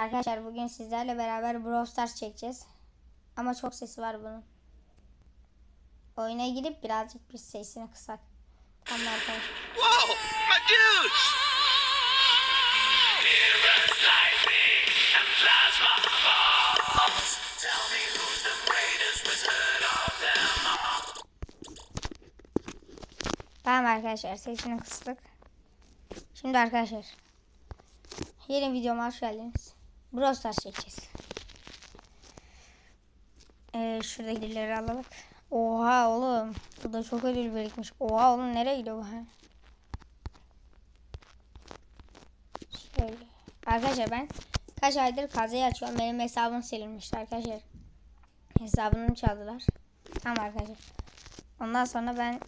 Arkadaşlar bugün sizlerle beraber Brawl Stars çekeceğiz. Ama çok sesi var bunun. Oyuna girip birazcık bir sesini kısak. Tamam arkadaşlar. My dudes! Tamam arkadaşlar sesini kıstık. Şimdi arkadaşlar. Yeni videoma hoş geldiniz. Brawl Stars çekeceğiz. Ee, şurada ödülleri alalım. Oha oğlum. Burada çok ödül birikmiş. Oha oğlum nereye gidiyor bu? ha? Şöyle. Arkadaşlar ben kaç aydır kazayı açıyorum. Benim hesabım silinmişti arkadaşlar. Hesabımı çaldılar. Tamam arkadaşlar. Ondan sonra ben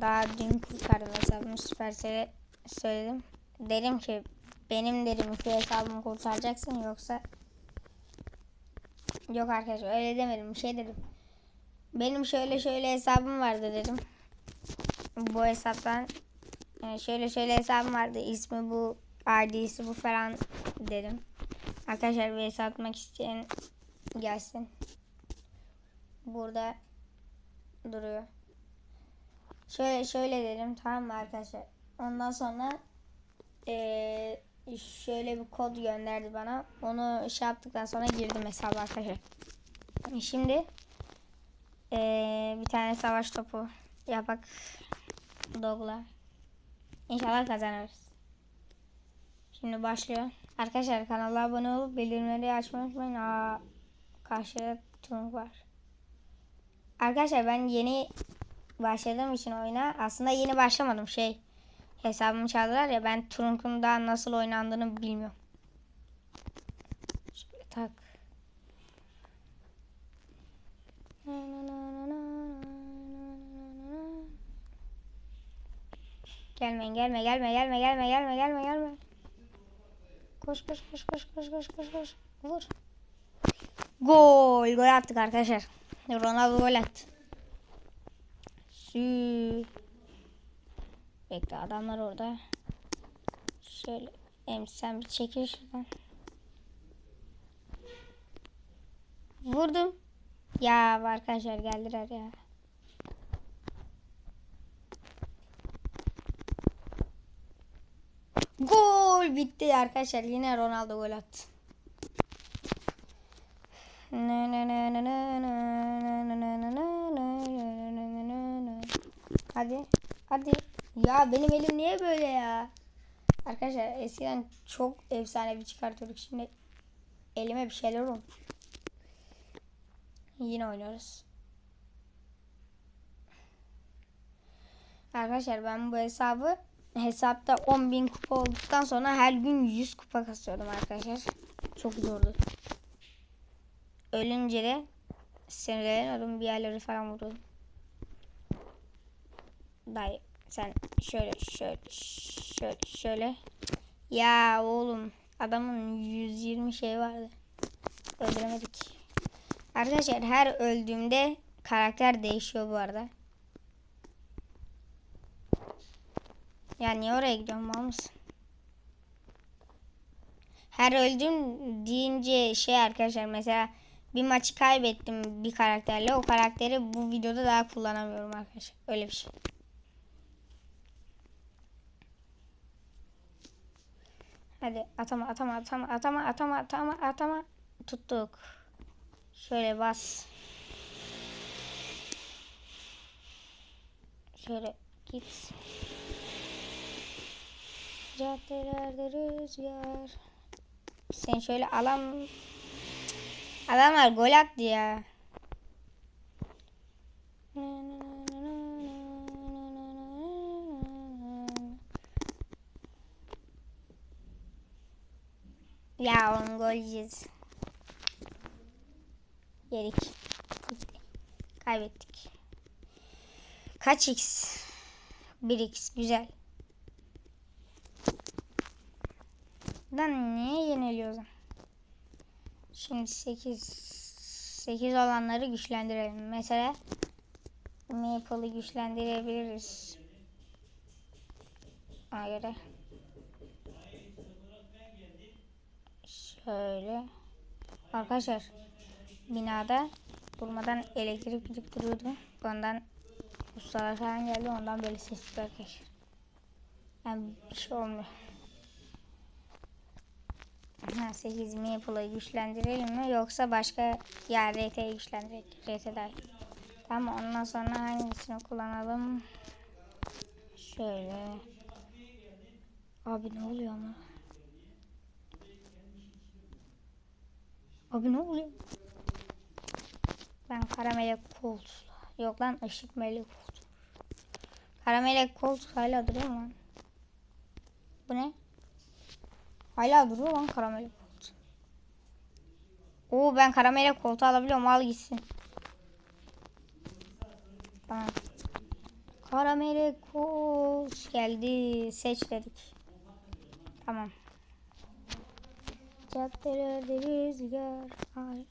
daha dün kurtardım hesabımı Supercell'e söyledim. Dedim ki benim dedim iki hesabımı kurtaracaksın yoksa yok arkadaşlar öyle demedim şey dedim. Benim şöyle şöyle hesabım vardı dedim. Bu hesaptan yani şöyle şöyle hesabım vardı ismi bu ID'si bu falan dedim. Arkadaşlar bir hesap atmak isteyen gelsin. Burada duruyor. Şöyle şöyle dedim tamam mı arkadaşlar. Ondan sonra eee, şöyle bir kod gönderdi bana. Onu şey yaptıktan sonra girdim hesaba arkadaşlar. Şimdi eee, bir tane savaş topu yapak dogla. İnşallah kazanırız. Şimdi başlıyor. Arkadaşlar kanala abone olup bildirimleri açmayı unutmayın. Aa, karşıda Tung var. Arkadaşlar ben yeni başladığım için oyuna aslında yeni başlamadım şey hesabımı çaldılar ya ben Trunk'un daha nasıl oynandığını bilmiyorum. Şöyle tak. Gelmeyin gelme gelme gelme gelme gelme gelme gelme. Koş koş koş koş koş koş koş koş. Vur. Gol gol attık arkadaşlar. Ronaldo gol attı. Sü. Bekle adamlar orada. Şöyle emsen bir çekil şuradan. Vurdum. Ya arkadaşlar geldiler ya. Gol bitti arkadaşlar. Yine Ronaldo gol attı. Hadi. Hadi. Ya benim elim niye böyle ya? Arkadaşlar eskiden çok efsane bir çıkartıyorduk. Şimdi elime bir şeyler oldu. Yine oynuyoruz. Arkadaşlar ben bu hesabı hesapta 10.000 kupa olduktan sonra her gün 100 kupa kasıyordum arkadaşlar. Çok zordu. Ölünce de sinirleniyordum bir yerleri falan vuruyordum. Dayı sen şöyle şöyle şöyle şöyle. Ya oğlum adamın 120 şey vardı. Öldüremedik. Arkadaşlar her öldüğümde karakter değişiyor bu arada. Ya niye oraya gidiyorum mal? Her öldüm deyince şey arkadaşlar mesela bir maçı kaybettim bir karakterle o karakteri bu videoda daha kullanamıyorum arkadaşlar. Öyle bir şey. Hadi atama atama atama atama atama atama atama tuttuk. Şöyle bas. Şöyle git. Caddelerde rüzgar. Sen şöyle alam Adamlar gol attı ya. Ya on gol yiyeceğiz. Yedik. Kaybettik. Kaç x? 1x güzel. Lan niye yeniliyoruz? Şimdi 8 8 olanları güçlendirelim. Mesela Maple'ı güçlendirebiliriz. Ona göre. Şöyle. Arkadaşlar binada durmadan elektrik gidip duruyordu. Ondan ustalar falan geldi. Ondan böyle ses çıktı arkadaşlar. Yani bir şey olmuyor. Ha, 8 Maple'ı güçlendirelim mi yoksa başka yer RT'yi güçlendirelim. RT. Tamam ondan sonra hangisini kullanalım? Şöyle. Abi ne oluyor ama? Abi ne oluyor? Ben kara melek. Yok lan ışık melek koltuğu. Kara melek hala duruyor lan? Bu ne? Hala duruyor lan kara melek koltuğu. Oo ben kara koltuğu alabiliyorum al gitsin. Tamam. Kara melek geldi. Seç dedik. Tamam. Caddelerde rüzgar ay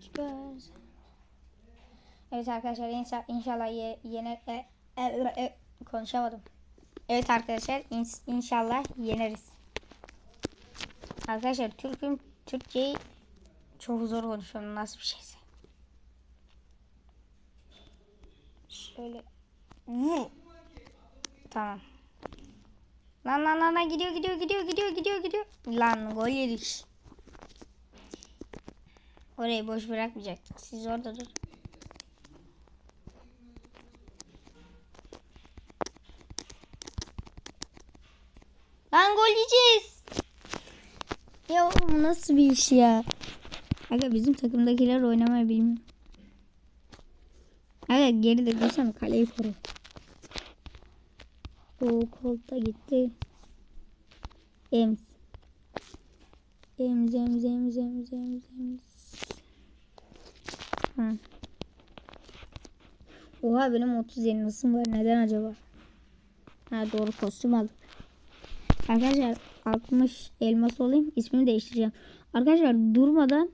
çıkar. Evet arkadaşlar inşa- inşallah ye, yener e, e, e, konuşamadım. Evet arkadaşlar ins- inşallah yeneriz. Arkadaşlar Türk'üm Türkçeyi çok zor konuşuyorum nasıl bir şeyse. Şöyle vur. Tamam. Lan lan lan lan gidiyor gidiyor gidiyor gidiyor gidiyor gidiyor. Lan gol yedik. Orayı boş bırakmayacaktık. Siz orada durun. Lan gol yiyeceğiz. Ya oğlum nasıl bir iş ya? Aga bizim takımdakiler oynamayı bilmiyor. Aga geri de dursana kaleyi koru. O kolta gitti. Ems. Ems ems ems ems ems ems. Hı. Oha benim 30 elmasım var. Neden acaba? Ha doğru kostüm aldık. Arkadaşlar 60 elmas olayım. ismimi değiştireceğim. Arkadaşlar durmadan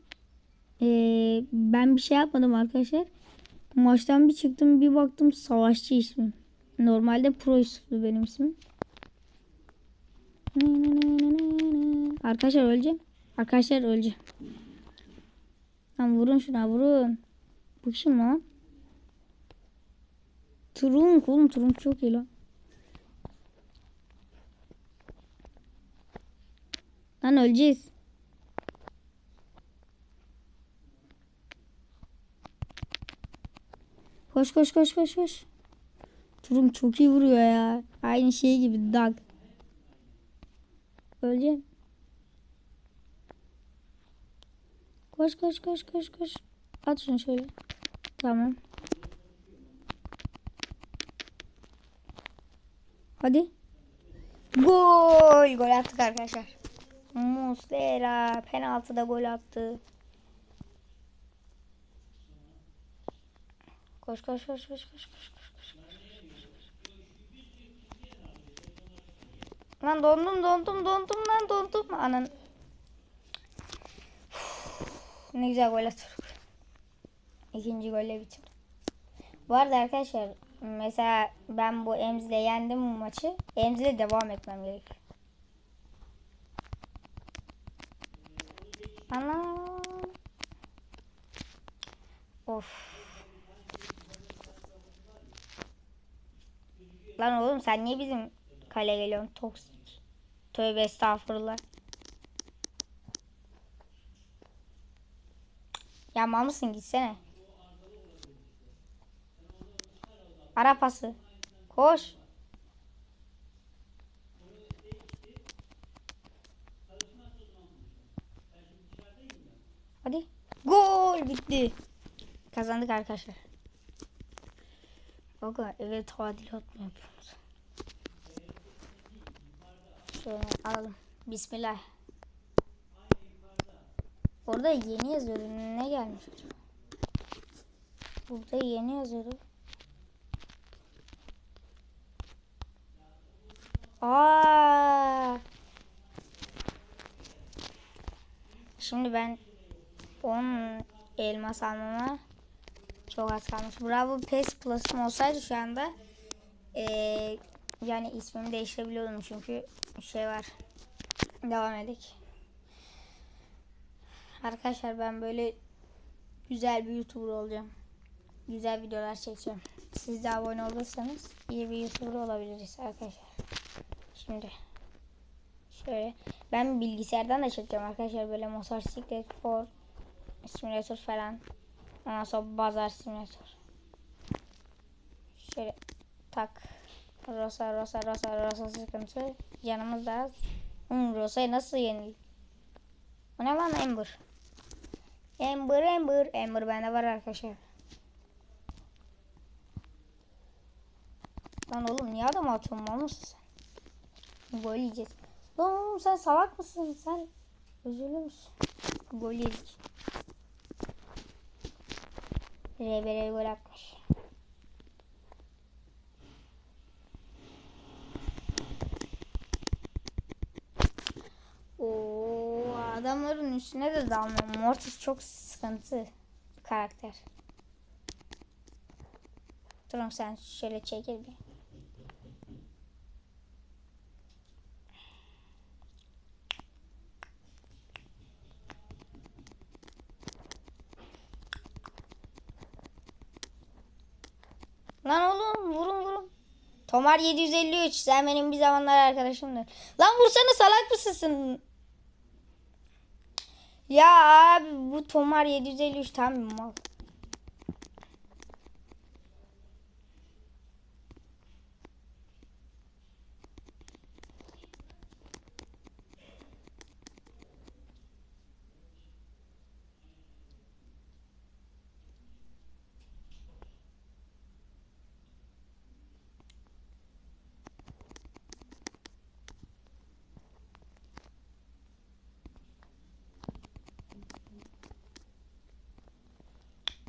eee, ben bir şey yapmadım arkadaşlar. Maçtan bir çıktım bir baktım savaşçı ismim. Normalde Pro Yusuf'tu benim ismim. Arkadaşlar öleceğim. Arkadaşlar öleceğim. Lan vurun şuna vurun. Bu kim lan? Trunk oğlum Trunk çok iyi lan. Lan öleceğiz. Koş koş koş koş koş. Turum çok iyi vuruyor ya. Aynı şey gibi Dag. Öleceğim. Koş koş koş koş koş. At şunu şöyle. Tamam. Hadi. Gol! Gol attık arkadaşlar. Muslera penaltıda gol attı. Koş koş koş koş koş koş koş koş. Lan dondum dondum dondum lan dondum. Anan. Ne güzel gol attık. İkinci golle bitirdim. Bu arada arkadaşlar mesela ben bu Emz'le yendim bu maçı. Emz'le devam etmem gerekiyor. Ana. Of. Lan oğlum sen niye bizim kale geliyorsun toksik? Tövbe estağfurullah. Ya mısın gitsene. Ara pası. Koş. Hadi. Gol bitti. Kazandık arkadaşlar. Aga eve tadilat mı yapıyoruz? Şöyle alalım. Bismillah. Orada yeni yazıyordu. Ne gelmiş acaba? Burada yeni yazıyordu. Aa! Şimdi ben 10 elmas almama çok az kalmış. Bravo PES Plus'ım olsaydı şu anda eee, yani ismimi değiştirebiliyordum çünkü şey var. Devam edelim. Arkadaşlar ben böyle güzel bir YouTuber olacağım. Güzel videolar çekeceğim. Siz de abone olursanız iyi bir YouTuber olabiliriz arkadaşlar. Şimdi şöyle ben bilgisayardan da çekeceğim arkadaşlar böyle motosiklet for simülatör falan. Ondan sonra bazar simülatör. Şöyle tak. Rosa Rosa Rosa Rosa sıkıntı. Canımız da az. Hmm, Rosa'yı nasıl yenil? Bu ne lan Ember? Ember Ember. Ember bende var arkadaşlar. Lan oğlum niye adam atıyorsun mal mısın sen? Gol yiyeceğiz. Lan oğlum sen salak mısın sen? Üzülür müsün? Gol yedik. Rebere gol atmış. Oo, adamların üstüne de dalmıyor. Mortis çok sıkıntı karakter. Durun sen şöyle çekil bir. Lan oğlum vurun vurun. Tomar 753 sen benim bir zamanlar arkadaşımdın. Lan vursana salak mısın? Ya abi bu Tomar 753 tam mal.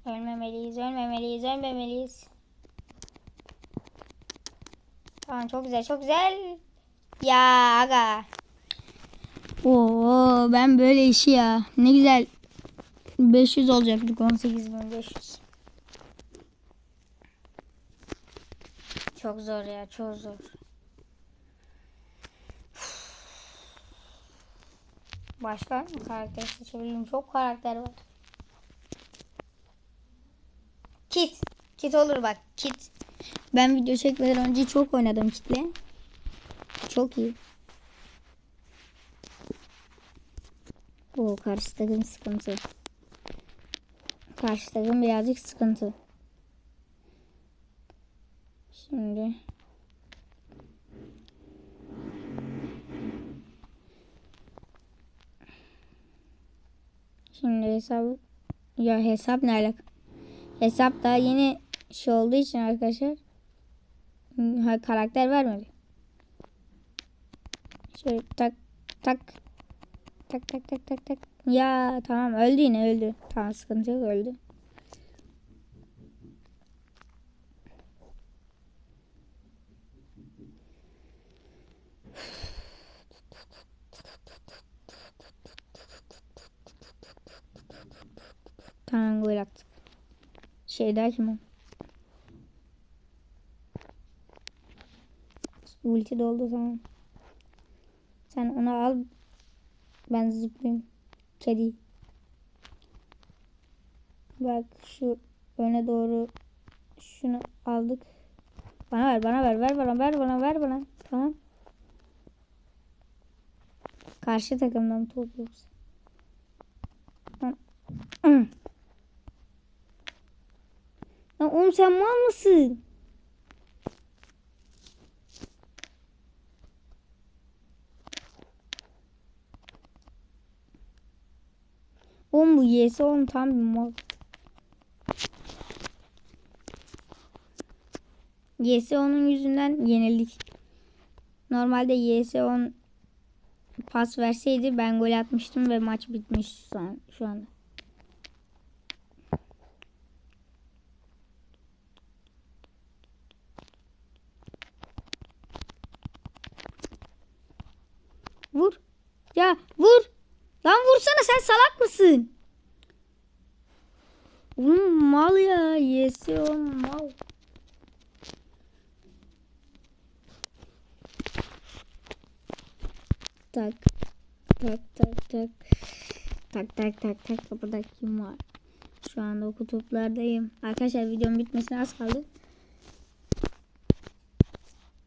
Ölmemeliyiz, ölmemeliyiz, ölmemeliyiz. Tamam çok güzel, çok güzel. Ya aga. Oo ben böyle işi ya. Ne güzel. 500 olacaktık 18500. Çok zor ya, çok zor. Başka karakter seçebilirim. Çok karakter var. Kit. Kit olur bak. Kit. Ben video çekmeden önce çok oynadım kitle. Çok iyi. O karşı takım sıkıntı. Karşı takım birazcık sıkıntı. Şimdi Şimdi hesabı ya hesap ne alaka? Hesap daha yeni şey olduğu için arkadaşlar karakter vermedi. Şöyle tak tak tak tak tak tak tak. Ya tamam öldü yine öldü. Tamam sıkıntı yok öldü. Tamam gol attık. Şey kim o? Ulti doldu tamam. Sen onu al. Ben zıplayayım. Kedi. Bak şu öne doğru şunu aldık. Bana ver bana ver ver bana ver bana ver bana. Tamam. Karşı takımdan top yoksa. Hı. Lan oğlum sen mal mısın? Oğlum bu YS oğlum tam bir mal. YS onun yüzünden yenildik. Normalde YS 10 pas verseydi ben gol atmıştım ve maç bitmiş şu an- şu anda. Vur. Ya vur. Lan vursana sen salak mısın? Oğlum mal ya. Yesi o mal. Tak. Tak tak tak. Tak tak tak tak kapıda kim var? Şu anda kutuplardayım. Arkadaşlar videonun bitmesine az kaldı.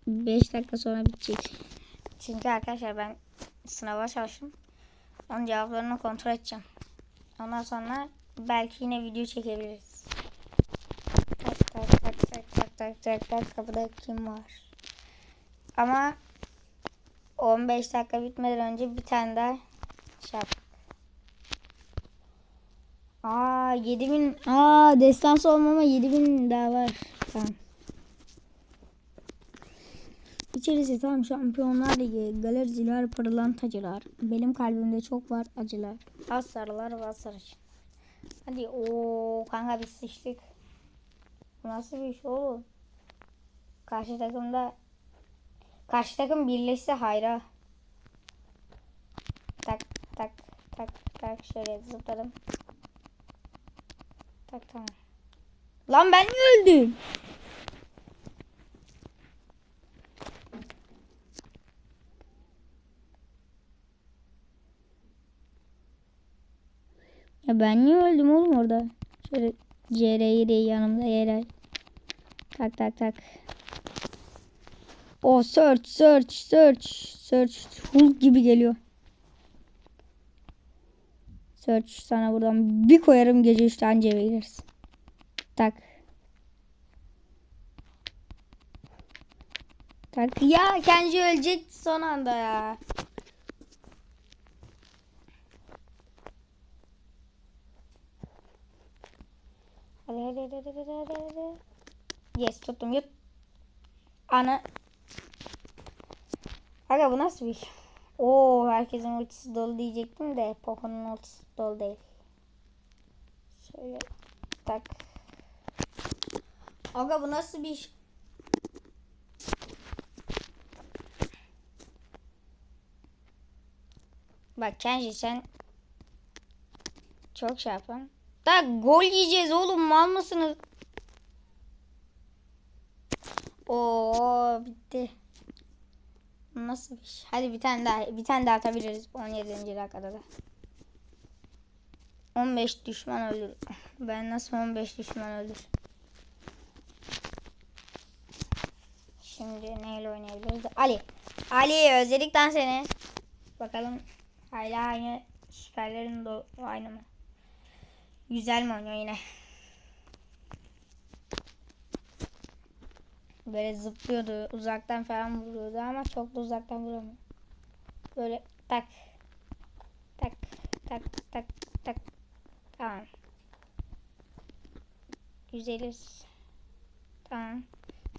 5 dakika sonra bitecek. Çünkü arkadaşlar ben sınava çalıştım. Onun cevaplarını kontrol edeceğim. Ondan sonra belki yine video çekebiliriz. Tak tak tak tak tak tak tak tak kapıda kim var? Ama 15 dakika bitmeden önce bir tane daha şey yap. Aa 7000 aa destansı olmama 7000 daha var. Tamam. İçerisi tam şampiyonlar ligi, galericiler, pırlantacılar. Benim kalbimde çok var acılar. Az sarılar var sarışın. Hadi o kanka biz sıçtık. Bu nasıl bir iş oğlum? Karşı takımda karşı takım birleşse hayra. Tak tak tak tak şöyle zıpladım. Tak tamam. Lan ben öldüm? Ya ben niye öldüm oğlum orada? Şöyle CR'yi de yanımda yer Tak tak tak. O search search search search Hulk gibi geliyor. Search sana buradan bir koyarım gece 3'te anca eve girersin. Tak. Tak ya Kenji ölecek son anda ya. Yes tuttum yut. Ana. Aga bu nasıl bir iş? Oo herkesin ultisi dolu diyecektim de Poco'nun ultisi dolu değil. Şöyle tak. Aga bu nasıl bir iş? Bak Kenji sen çok şey yapın. Da gol yiyeceğiz oğlum mal mısınız? Oo bitti. Nasıl bir şey? Hadi bir tane daha bir tane daha atabiliriz 17. dakikada da. 15 düşman öldür. Ben nasıl 15 düşman öldür? Şimdi neyle oynayabiliriz? Ali. Ali özledik lan seni. Bakalım hala aynı süperlerin aynı mı? Güzel mi oynuyor yine? Böyle zıplıyordu. Uzaktan falan vuruyordu ama çok da uzaktan vuramıyor. Böyle tak. Tak. Tak. Tak. Tak. Tamam. Güzeliz. Tamam.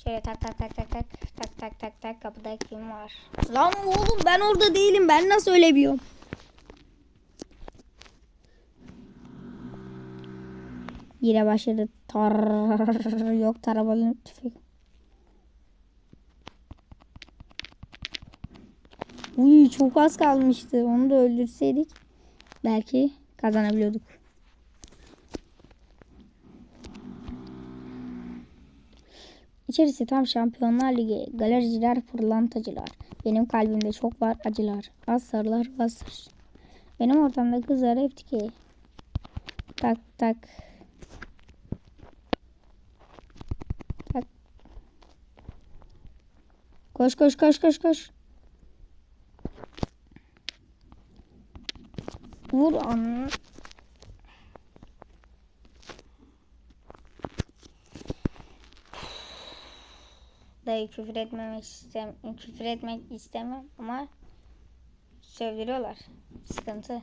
Şöyle tak tak tak tak tak tak tak tak tak kapıda kim var? Lan oğlum ben orada değilim. Ben nasıl ölebiliyorum? Yine başladı. Tar yok tarabalı tüfek. Uy çok az kalmıştı. Onu da öldürseydik belki kazanabiliyorduk. İçerisi tam Şampiyonlar Ligi, galericiler, pırlantacılar. Benim kalbimde çok var acılar. Az sarılar, sarışın. Benim ortamda kızlar hep dikey. Tak. Tak. Koş koş koş koş koş. Vur onu. Dayı küfür etmemek istem küfür etmek istemem ama sövdürüyorlar. Sıkıntı.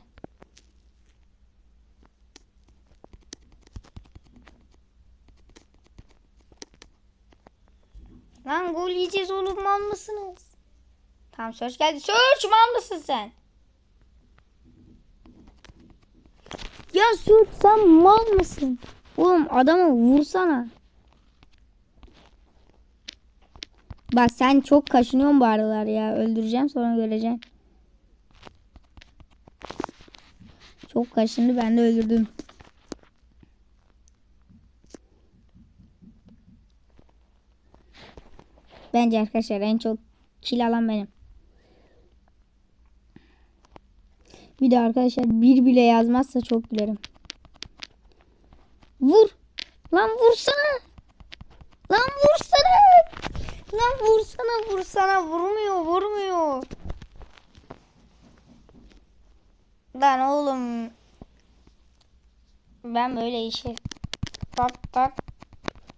Lan gol yiyeceğiz oğlum mal mısınız? Tamam search geldi. Search mal mısın sen? Ya Search sen mal mısın? Oğlum adamı vursana. Bak sen çok kaşınıyorsun bu aralar ya. Öldüreceğim sonra göreceksin. Çok kaşındı ben de öldürdüm. Bence arkadaşlar en çok kill alan benim. Bir de arkadaşlar bir bile yazmazsa çok gülerim. Vur. Lan vursana. Lan vursana. Lan vursana vursana. Vurmuyor vurmuyor. Lan oğlum. Ben böyle işi. Tak tak.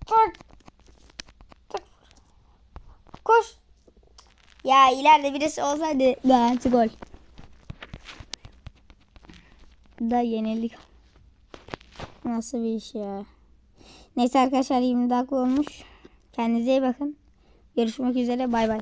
Tak. Koş. Ya ileride birisi olsaydı garanti gol. Da yenildik. Nasıl bir iş ya. Neyse arkadaşlar 20 dakika olmuş. Kendinize iyi bakın. Görüşmek üzere bay bay.